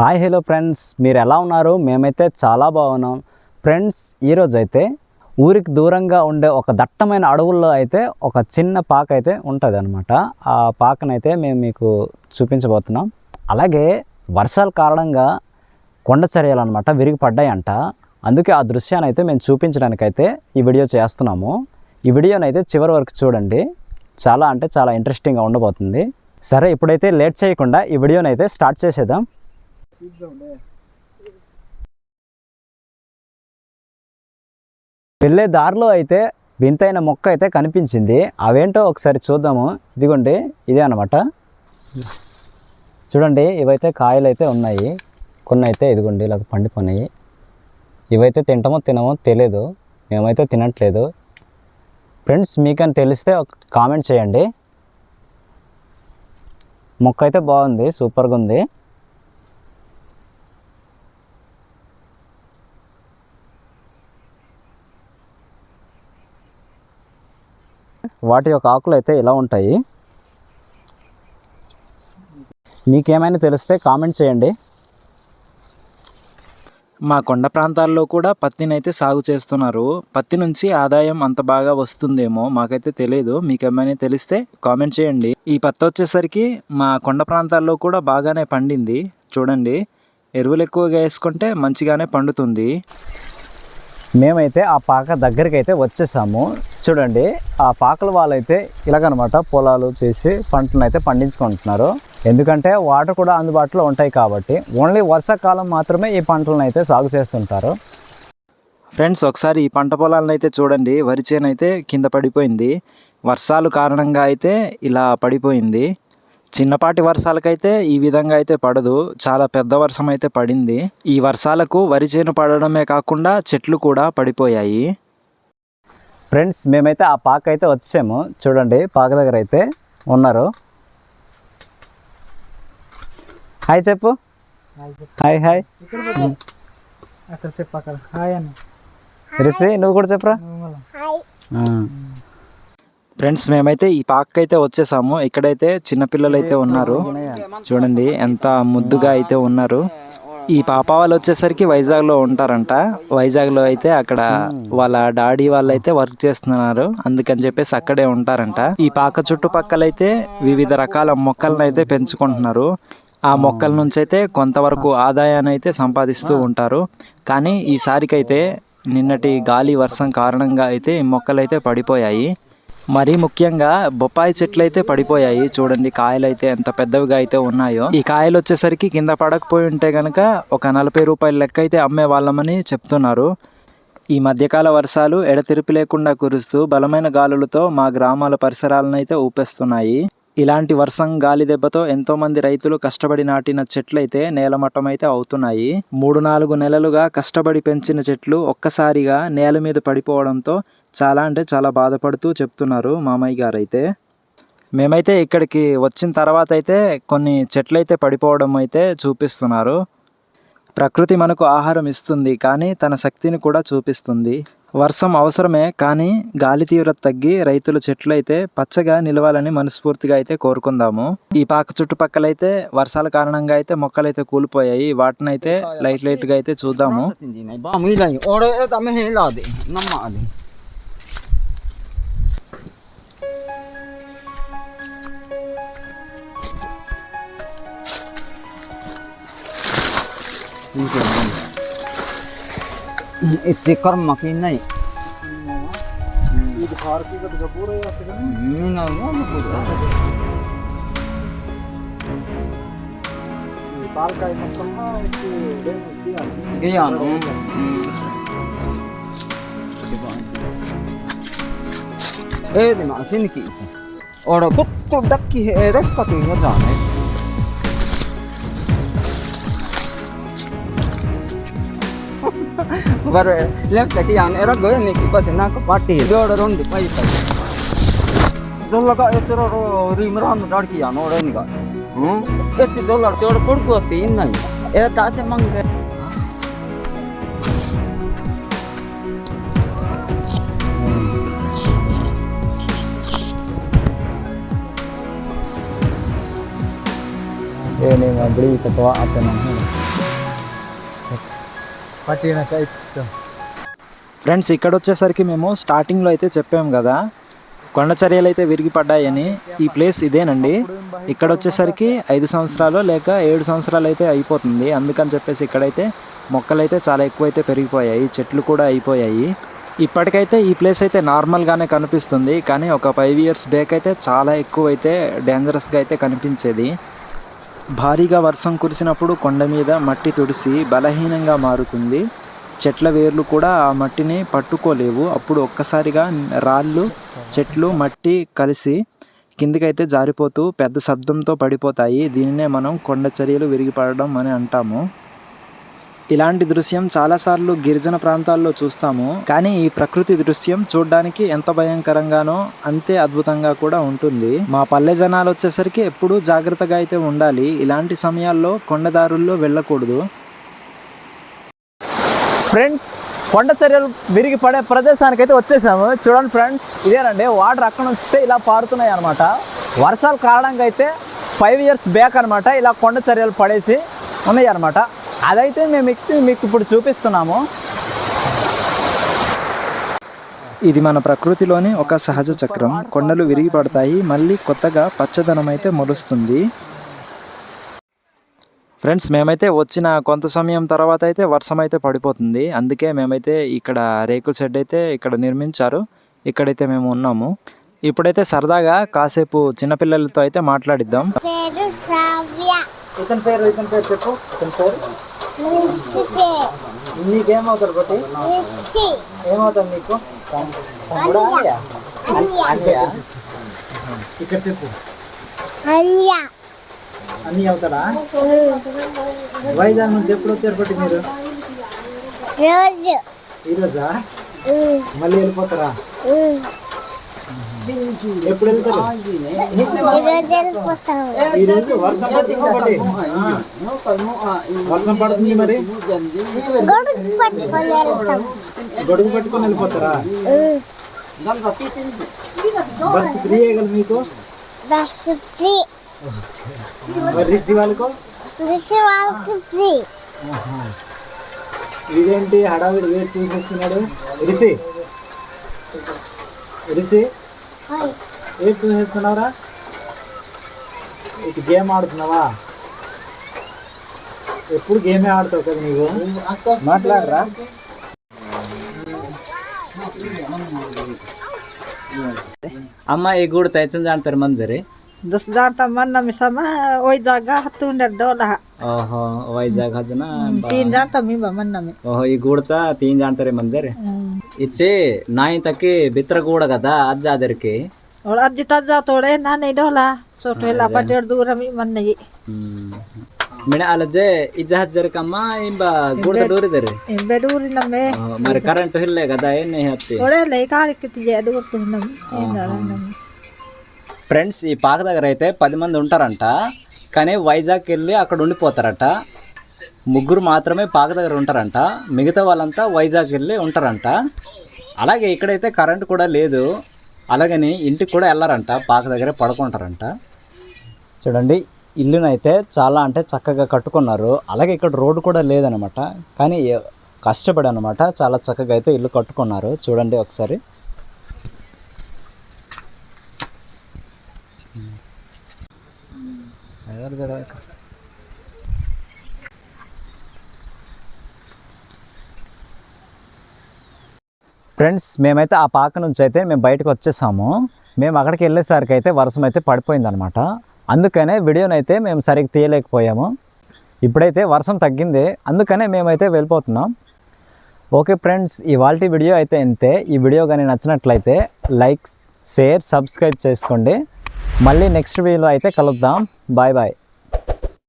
Hi hello friends. మీరు ఎలా ఉన్నారు? మేమైతే చాలా బాగున్నాం. ఫ్రెండ్స్ ఈరోజు అయితే ఊరికి దూరంగా ఉండే ఒక దట్టమైన అడవుల్లో అయితే ఒక చిన్న పాక అయితే ఉంటుంది అనమాట ఆ పాకనైతే మేము మీకు చూపించబోతున్నాం. అలాగే వర్షాల కారణంగా కొండ చర్యలు అనమాట విరిగి పడ్డాయంట అందుకే ఆ దృశ్యాన్ని అయితే మేము చూపించడానికైతే ఈ వీడియో చేస్తున్నాము. ఈ వీడియోని అయితే చివరి వరకు చూడండి. చాలా అంటే చాలా ఇంట్రెస్టింగ్గా ఉండబోతుంది. సరే ఇప్పుడైతే లేట్ చేయకుండా ఈ వీడియోని అయితే స్టార్ట్ చేసేద్దాం. వెళ్ళే దారిలో అయితే వింతైన మొక్క అయితే కనిపించింది. అవేంటో ఒకసారి చూద్దాము. ఇదిగోండి ఇదే అనమాట చూడండి ఇవైతే కాయలు అయితే ఉన్నాయి. కొన్ని అయితే ఇదిగోండి ఇలా పండిపోయినాయి. ఇవైతే తింటామో తినమో తెలియదు మేమైతే తినట్లేదు. ఫ్రెండ్స్ మీకని తెలిస్తే ఒక కామెంట్ చేయండి. మొక్క అయితే బాగుంది సూపర్గా ఉంది. వాటి యొక్క ఆకులు అయితే ఇలా ఉంటాయి. మీకేమైనా తెలిస్తే కామెంట్ చేయండి. మా కొండ ప్రాంతాల్లో కూడా పత్తిని అయితే సాగు చేస్తున్నారు. పత్తి నుంచి ఆదాయం అంత బాగా వస్తుందేమో మాకైతే తెలియదు మీకేమైనా తెలిస్తే కామెంట్ చేయండి. ఈ పత్తి వచ్చేసరికి మా కొండ ప్రాంతాల్లో కూడా బాగానే పండింది. చూడండి ఎరువులు ఎక్కువగా వేసుకుంటే మంచిగానే పండుతుంది. మేమైతే ఆ పాక దగ్గరికి అయితే వచ్చేసాము. చూడండి ఆ పాకల వాళ్ళైతే ఇలాగనమాట పొలాలు చేసి పంటలను అయితే పండించుకుంటున్నారు. ఎందుకంటే వాటర్ కూడా అందుబాటులో ఉంటాయి కాబట్టి ఓన్లీ వర్షాకాలం మాత్రమే ఈ పంటలను అయితే సాగు చేస్తుంటారు. ఫ్రెండ్స్ ఒకసారి ఈ పంట పొలాలను అయితే చూడండి వరి చేను అయితే కింద పడిపోయింది. వర్షాలు కారణంగా అయితే ఇలా పడిపోయింది. చిన్నపాటి వర్షాలకైతే ఈ విధంగా అయితే పడదు. చాలా పెద్ద వర్షం అయితే పడింది. ఈ వర్షాలకు వరి చేను పడడమే కాకుండా చెట్లు కూడా పడిపోయాయి. ఫ్రెండ్స్ మేమైతే ఆ పాక అయితే వచ్చాము. చూడండి పాక దగ్గర అయితే ఉన్నారు. హాయ్ చెప్పు. హాయ్ హాయ్ అక్కడ చెప్పు అక్కడ. హాయ్ అని నువ్వు కూడా చెప్పరా. ఫ్రెండ్స్ మేమైతే ఈ పాక్ అయితే వచ్చేసాము. ఇక్కడైతే చిన్నపిల్లలు అయితే ఉన్నారు. చూడండి ఎంత ముద్దుగా అయితే ఉన్నారు. ఈ పాప వాళ్ళు వచ్చేసరికి వైజాగ్లో ఉంటారంట. వైజాగ్లో అయితే అక్కడ వాళ్ళ డాడీ వాళ్ళు అయితే వర్క్ చేస్తున్నారు. అందుకని చెప్పేసి అక్కడే ఉంటారంట. ఈ పాక చుట్టుపక్కలైతే వివిధ రకాల మొక్కలను అయితే పెంచుకుంటున్నారు. ఆ మొక్కల నుంచి అయితే కొంతవరకు ఆదాయాన్ని అయితే సంపాదిస్తూ ఉంటారు. కానీ ఈసారికైతే నిన్నటి గాలి వర్షం కారణంగా అయితే ఈ మొక్కలు అయితే పడిపోయాయి. మరీ ముఖ్యంగా బొప్పాయి చెట్లు అయితే పడిపోయాయి. చూడండి కాయలు అయితే ఎంత పెద్దవిగా అయితే ఉన్నాయో. ఈ కాయలు వచ్చేసరికి కింద పడకపోయి ఉంటే గనక ఒక నలభై రూపాయల లెక్క అయితే అమ్మే వాళ్ళమని చెప్తున్నారు. ఈ మధ్యకాల వర్షాలు ఎడతెరిపి లేకుండా కురుస్తూ బలమైన గాలులతో మా గ్రామాల పరిసరాలను అయితే ఊపేస్తున్నాయి. ఇలాంటి వర్షం గాలి దెబ్బతో ఎంతో మంది రైతులు కష్టపడి నాటిన చెట్లయితే నేలమట్టం అయితే అవుతున్నాయి. మూడు నాలుగు నెలలుగా కష్టపడి పెంచిన చెట్లు ఒక్కసారిగా నేల మీద పడిపోవడంతో చాలా అంటే చాలా బాధపడుతూ చెప్తున్నారు మామయ్య గారు అయితే మేమైతే ఇక్కడికి వచ్చిన తర్వాత అయితే కొన్ని చెట్లు అయితే పడిపోవడం అయితే చూపిస్తున్నారు. ప్రకృతి మనకు ఆహారం ఇస్తుంది కానీ తన శక్తిని కూడా చూపిస్తుంది. వర్షం అవసరమే కానీ గాలి తీవ్రత తగ్గి రైతుల చెట్లు అయితే పచ్చగా నిలవాలని మనస్ఫూర్తిగా అయితే కోరుకుందాము. ఈ పాక చుట్టుపక్కలైతే వర్షాల కారణంగా అయితే మొక్కలైతే కూలిపోయాయి. వాటిని అయితే లైట్ లైట్గా అయితే చూద్దాము. इच्छे कर्म की नहीं ಇದು ಭಾರತೀಯ ಜಪೂರ ಪಾಲ್ಕಾಯಿ ಮಕ್ಕಳನ್ನ ಇದು ಡೇಮಸ್ ಗಿಯಾನು ಗಿಯಾನು ايه دي مع سنكي اور كنت دكي رزقتي يا جانب ಬರೋ ಲೆಫ್ಟ್ ಸೈಡ್ ಯಾನ್ ಎರಾಗ ನೀಕಿ ಬಸ್ ನಾಲ್ಕು ಪಾಟಿ ದೊಡ್ಡ ರೌಂಡ್ ಪೈಪ ಜೊಲ್ಲಗ ಎಚ್ಚರರು ಅವ್ರು ಇಮ್ರಾನ್ ಡಾಡ್ಕಿ ಯಾ ನೋಡೋನಿಗ ಹ್ಞೂ ಎಚ್ಚಿ ಜೊಲ್ಲ ಚೋಡ ಪುಡ್ಕು ಹೋಗ್ತಿ ಇನ್ನ ಎರ ತಾಚೆ ಮಂಗ ಏನೇ ಬಿಡಿ ಅಥವಾ ಆತ ನಾನು ఫ్రెండ్స్ ఇక్కడ వచ్చేసరికి మేము స్టార్టింగ్లో అయితే చెప్పాము కదా కొండ చర్యలు అయితే విరిగి పడ్డాయని ఈ ప్లేస్ ఇదేనండి. ఇక్కడ వచ్చేసరికి ఐదు సంవత్సరాలు లేక ఏడు సంవత్సరాలు అయితే అయిపోతుంది. అందుకని చెప్పేసి ఇక్కడైతే మొక్కలు అయితే చాలా ఎక్కువైతే పెరిగిపోయాయి. చెట్లు కూడా అయిపోయాయి. ఇప్పటికైతే ఈ ప్లేస్ అయితే నార్మల్గానే కనిపిస్తుంది. కానీ ఒక ఫైవ్ ఇయర్స్ బ్యాక్ అయితే చాలా ఎక్కువ అయితే డేంజరస్గా అయితే కనిపించేది. భారీగా వర్షం కురిసినప్పుడు కొండ మీద మట్టి తుడిసి బలహీనంగా మారుతుంది. చెట్ల వేర్లు కూడా ఆ మట్టిని పట్టుకోలేవు. అప్పుడు ఒక్కసారిగా రాళ్ళు చెట్లు మట్టి కలిసి కిందికైతే జారిపోతూ పెద్ద శబ్దంతో పడిపోతాయి. దీనినే మనం కొండ చర్యలు విరిగిపడడం అని అంటాము. ఇలాంటి దృశ్యం చాలాసార్లు గిరిజన ప్రాంతాల్లో చూస్తాము. కానీ ఈ ప్రకృతి దృశ్యం చూడడానికి ఎంత భయంకరంగానో అంతే అద్భుతంగా కూడా ఉంటుంది. మా పల్లె జనాలు వచ్చేసరికి ఎప్పుడూ జాగ్రత్తగా అయితే ఉండాలి. ఇలాంటి సమయాల్లో కొండదారుల్లో వెళ్ళకూడదు. ఫ్రెండ్స్ కొండ చర్యలు విరిగి పడే ప్రదేశానికి అయితే వచ్చేసాము. చూడండి ఫ్రెండ్స్ ఇదేనండి. వాటర్ అక్కడ నుంచి ఇలా పారుతున్నాయి అనమాట వర్షాల కారణంగా అయితే ఫైవ్ ఇయర్స్ బ్యాక్ అనమాట ఇలా కొండ చర్యలు పడేసి ఉన్నాయి అనమాట అదైతే మేము ఎక్కి మీకు ఇప్పుడు చూపిస్తున్నాము. ఇది మన ప్రకృతిలోని ఒక సహజ చక్రం. కొండలు విరిగి పడతాయి మళ్ళీ కొత్తగా పచ్చదనం అయితే మొలుస్తుంది. ఫ్రెండ్స్ మేమైతే వచ్చిన కొంత సమయం తర్వాత అయితే వర్షం అయితే పడిపోతుంది. అందుకే మేమైతే ఇక్కడ రేకుల షెడ్ అయితే ఇక్కడ నిర్మించారు. ఇక్కడైతే మేము ఉన్నాము. ఇప్పుడైతే సరదాగా కాసేపు చిన్నపిల్లలతో అయితే మాట్లాడిద్దాం. పేరు శ్రావ్య. ఇతని పేరు ఇతని పేరు చెప్పు. ఇతని పేరు? నీకేమవుతారు బట్టి? ఏమవుతారు నీకు? అన్య. ఇక్కడ చెప్పు. అన్య. అన్నీ అవుతారా? వైజాగ్ నుంచి ఎప్పుడు వచ్చారు బట్టి మీరు? రోజు. ఈరోజా మళ్ళీ వెళ్ళిపోతారా. ఎప్పుడు వెళ్తారు ఈరోజు ఈ రోజు వర్షం పడుతుంది ఒకటి వర్షం పడుతుంది మరి? గొడుగు పట్టుకొని వెళ్ళిపోతారా? బస్ ఫ్రీ అయ్యగలరు మీకు? బస్ ఫ్రీ మరి రిసి వాళ్ళకు రిషి వాళ్ళకి? ఫ్రీ ఇదేంటి హడావిడి వేరు చూసేస్తున్నాడు? రిసి రిసి ಏಟ್ ಹೇಳ್ತಾನವ್ರ ఇటు గేమ్ ఆడుతున్నావా ఎప్పుడు గేమే ఆడతావు కదా నీవు మాట్లాడరా అమ్మ ఈ గూడు తెచ్చని జాంటారు మంజరి దస్ జాంతా మన మిసమ వైజాగ్ హత్తుండర్ డోలా ఓహో వైజాగ్ హజన తీన్ జాంతా మీ బమన్నమే ఓహో ఈ గూడతా తీన్ జాంటారే మంజరి ఇచ్చి నాయింతకి బిత్రకూడ కదా అజ్జ అదరికి और अब जितना जा तोड़े ना नहीं डोला सो ठेला पर डेढ़ दूर हम मन नहीं మిడ అలజే ఇజహత్ జరకమ్మ ఇంబ గుడ దూరిదరు ఇంబ దూరి నమ్మే మరి కరెంట్ హిల్లే కదా ఏం హత్తి ఒడే లే కాలికి దూరు తున్నం ఫ్రెండ్స్ ఈ పాక దగ్గర అయితే పది మంది ఉంటారంట కానీ వైజాగ్ వెళ్ళి అక్కడ ఉండిపోతారట ముగ్గురు మాత్రమే పాక దగ్గర ఉంటారంట. మిగతా వాళ్ళంతా వైజాగ్ వెళ్ళి ఉంటారంట. అలాగే ఇక్కడైతే కరెంట్ కూడా లేదు. అలాగని ఇంటికి కూడా వెళ్ళారంట. పాక దగ్గరే పడుకుంటారంట. చూడండి ఇల్లునైతే చాలా అంటే చక్కగా కట్టుకున్నారు. అలాగే ఇక్కడ రోడ్డు కూడా లేదనమాట. కానీ కష్టపడనమాట కష్టపడి అనమాట. చాలా చక్కగా అయితే ఇల్లు కట్టుకున్నారు. చూడండి ఒకసారి. ఫ్రెండ్స్ మేమైతే ఆ పాక నుంచి అయితే మేము బయటకు వచ్చేసాము. మేము అక్కడికి వెళ్ళేసరికి అయితే వర్షం అయితే పడిపోయిందనమాట అందుకనే వీడియోనైతే మేము సరిగ్గా తీయలేకపోయాము. ఇప్పుడైతే వర్షం తగ్గింది. అందుకనే మేమైతే వెళ్ళిపోతున్నాం. ఓకే ఫ్రెండ్స్ ఇవాళ వీడియో అయితే ఇంతే. ఈ వీడియో కానీ నచ్చినట్లయితే లైక్ షేర్ సబ్స్క్రైబ్ చేసుకోండి. మళ్ళీ నెక్స్ట్ వీడియోలో అయితే కలుద్దాం. Bye bye.